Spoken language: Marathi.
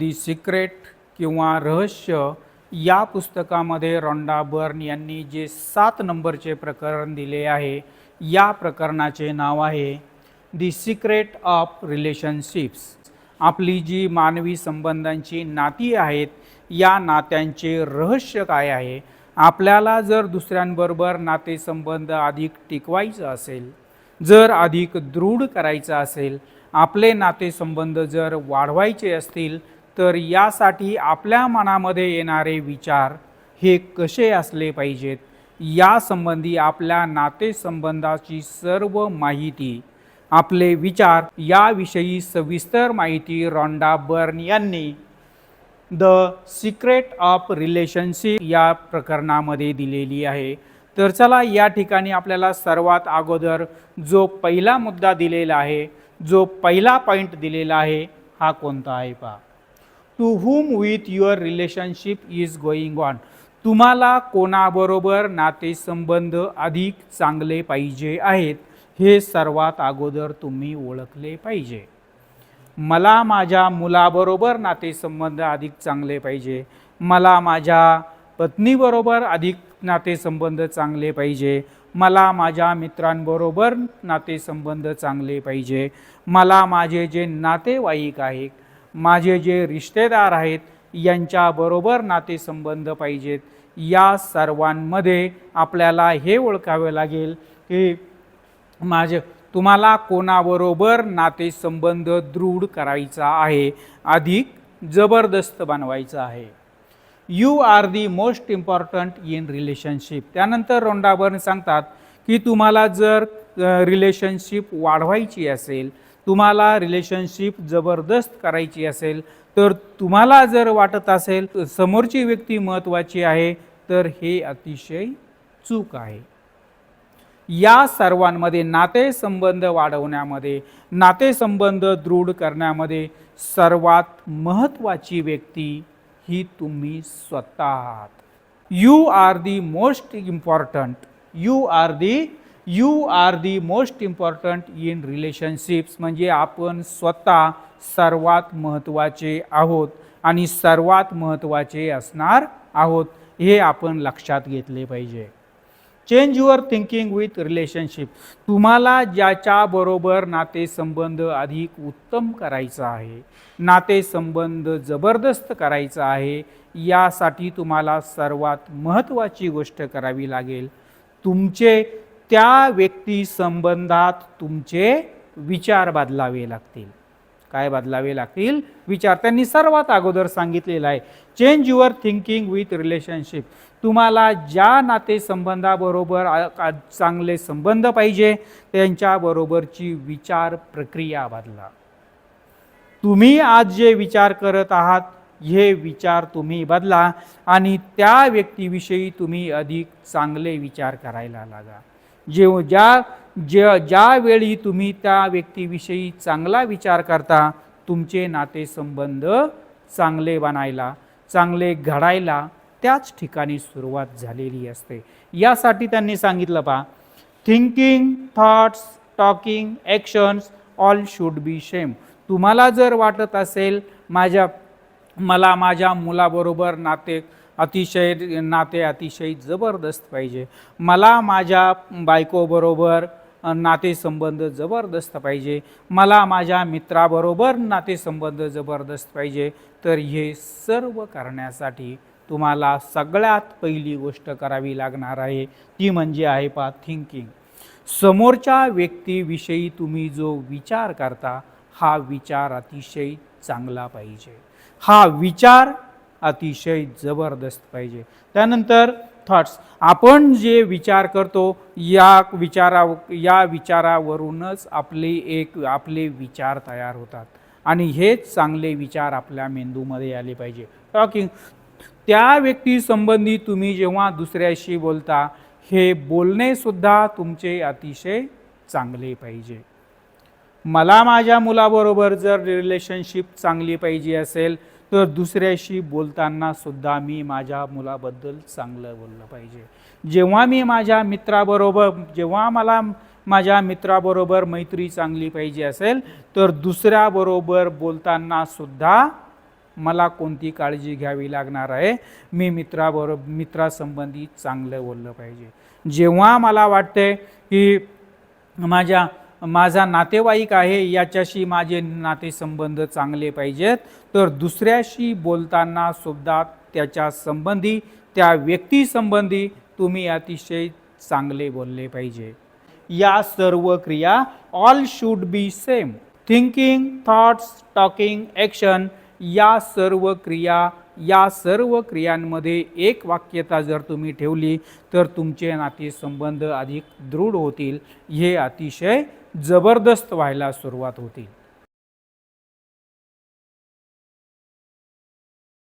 दी सिक्रेट किंवा रहस्य या पुस्तकामध्ये रॉन्डा बर्न यांनी जे सात नंबरचे प्रकरण दिले आहे या प्रकरणाचे नाव आहे दी सिक्रेट ऑफ रिलेशनशिप्स आपली जी मानवी संबंधांची नाती आहेत या नात्यांचे रहस्य काय आहे? आपल्याला जर दुसऱ्यांबरोबर नातेसंबंध अधिक टिकवायचं असेल जर अधिक दृढ करायचं असेल आपले नातेसंबंध जर वाढवायचे असतील तर यासाठी आपल्या मनामध्ये येणारे विचार हे कसे असले पाहिजेत? यासंबंधी आपल्या नातेसंबंधाची सर्व माहिती आपले विचार याविषयी सविस्तर माहिती रॉन्डा बर्न यांनी द सिक्रेट ऑफ रिलेशनशिप या प्रकरणामध्ये दिलेली आहे. तर चला या ठिकाणी आपल्याला सर्वात अगोदर जो पहिला मुद्दा दिलेला आहे जो पहिला पॉईंट दिलेला आहे हा कोणता आहे पहा. To whom with your relationship is going on तुम्हाला कोणाबरोबर नातेसंबंध अधिक चांगले पाहिजे आहेत हे सर्वात अगोदर तुम्ही ओळखले पाहिजे. मला माझ्या मुलाबरोबर नातेसंबंध अधिक चांगले पाहिजे. मला माझ्या पत्नीबरोबर अधिक नातेसंबंध चांगले पाहिजे. मला माझ्या मित्रांबरोबर नातेसंबंध चांगले पाहिजे. मला माझे जे नातेवाईक आहेत माझे जे रिश्तेदार आहेत यांच्याबरोबर नातेसंबंध पाहिजेत. या सर्वांमध्ये आपल्याला हे ओळखावे लागेल की माझे तुम्हाला कोणाबरोबर नातेसंबंध दृढ करायचा आहे अधिक जबरदस्त बनवायचा आहे. You are the most important in relationship त्यानंतर रोंडाबर्न सांगतात की तुम्हाला जर रिलेशनशिप वाढवायची असेल तुम्हाला रिलेशनशिप जबरदस्त करायची असेल तर तुम्हाला जर वाटत असेल समोरची व्यक्ती महत्त्वाची आहे तर हे अतिशय चूक आहे. या सर्वांमध्ये नातेसंबंध वाढवण्यामध्ये नातेसंबंध दृढ करण्यामध्ये सर्वात महत्त्वाची व्यक्ती ही तुम्ही स्वतः आहात. You are the most important you are the you are the most important in relationships म्हणजे आपण स्वतः सर्वात महत्त्वाचे आहोत आणि सर्वात महत्त्वाचे असणार आहोत हे आपण लक्षात घेतले पाहिजे. Change your thinking with relationship तुम्हाला ज्याच्याबरोबर नातेसंबंध अधिक उत्तम करायचा आहे नातेसंबंध जबरदस्त करायचा आहे यासाठी तुम्हाला सर्वात महत्त्वाची गोष्ट करावी लागेल. तुमचे त्या व्यक्ती संबंधात तुमचे विचार बदलावे लागतील. काय बदलावे लागतील? विचार. त्यांनी सर्वात अगोदर सांगितलेलं आहे change your thinking with relationship तुम्हाला ज्या नातेसंबंधाबरोबर आ- चांगले संबंध पाहिजे त्यांच्याबरोबरची विचार प्रक्रिया बदला. तुम्ही आज जे विचार करत आहात हे विचार तुम्ही बदला आणि त्या व्यक्तीविषयी तुम्ही अधिक चांगले विचार करायला लागा. जेव ज्या ज्या ज्यावेळी तुम्ही त्या व्यक्तीविषयी चांगला विचार करता तुमचे नातेसंबंध चांगले बनायला चांगले घडायला त्याच ठिकाणी सुरुवात झालेली असते. यासाठी त्यांनी सांगितलं पा thinking thoughts talking actions all should be same तुम्हाला जर वाटत असेल माझ्या मला माझ्या मुलाबरोबर नाते अतिशय नाते अतिशय जबरदस्त पाहिजे. मला माझ्या बायकोबरोबर नातेसंबंध जबरदस्त पाहिजे. मला माझ्या मित्राबरोबर नातेसंबंध जबरदस्त पाहिजे. तर हे सर्व करण्यासाठी तुम्हाला सगळ्यात पहिली गोष्ट करावी लागणार आहे. ती म्हणजे आहे पा थिंकिंग समोरच्या व्यक्तीविषयी तुम्ही जो विचार करता हा विचार अतिशय चांगला पाहिजे. हा विचार अतिशय जबरदस्त पाहिजे. त्यानंतर थॉट्स आपण जे विचार करतो या विचारा या विचारावरूनच आपले एक आपले विचार तयार होतात. आणि हेच चांगले विचार आपल्या मेंदूमध्ये आले पाहिजे. टॉकिंग त्या व्यक्तीसंबंधी तुम्ही जेव्हा दुसऱ्याशी बोलता हे बोलणेसुद्धा तुमचे अतिशय चांगले पाहिजे. मला माझ्या मुलाबरोबर जर रिलेशनशिप चांगली पाहिजे असेल तर दुसऱ्याशी बोलताना सुद्धा मी माझ्या मुलाबद्दल चांगलं बोललं पाहिजे. जेव्हा मी माझ्या मित्राबरोबर जेव्हा मला माझ्या मित्राबरोबर मैत्री चांगली पाहिजे असेल तर दुसऱ्याबरोबर बोलताना सुद्धा मला कोणती काळजी घ्यावी लागणार आहे मी मित्राबरोबर मित्रासंबंधी चांगलं बोललं पाहिजे. जेव्हा मला वाटते की माझ्या माझा नातेवाईक आहे याच्याशी माझे नातेसंबंध चांगले पाहिजेत. तर दुसऱ्याशी बोलताना सुद्धा त्याच्या संबंधी त्या व्यक्तीसंबंधी तुम्ही अतिशय चांगले बोलले पाहिजे. या सर्व क्रिया all should be same thinking thoughts talking action या सर्व क्रिया या सर्व क्रियांमध्ये एक वाक्यता जर तुम्ही ठेवली तर तुमचे नातेसंबंध अधिक दृढ होतील. हे अतिशय जबरदस्त व्हायला सुरुवात होतील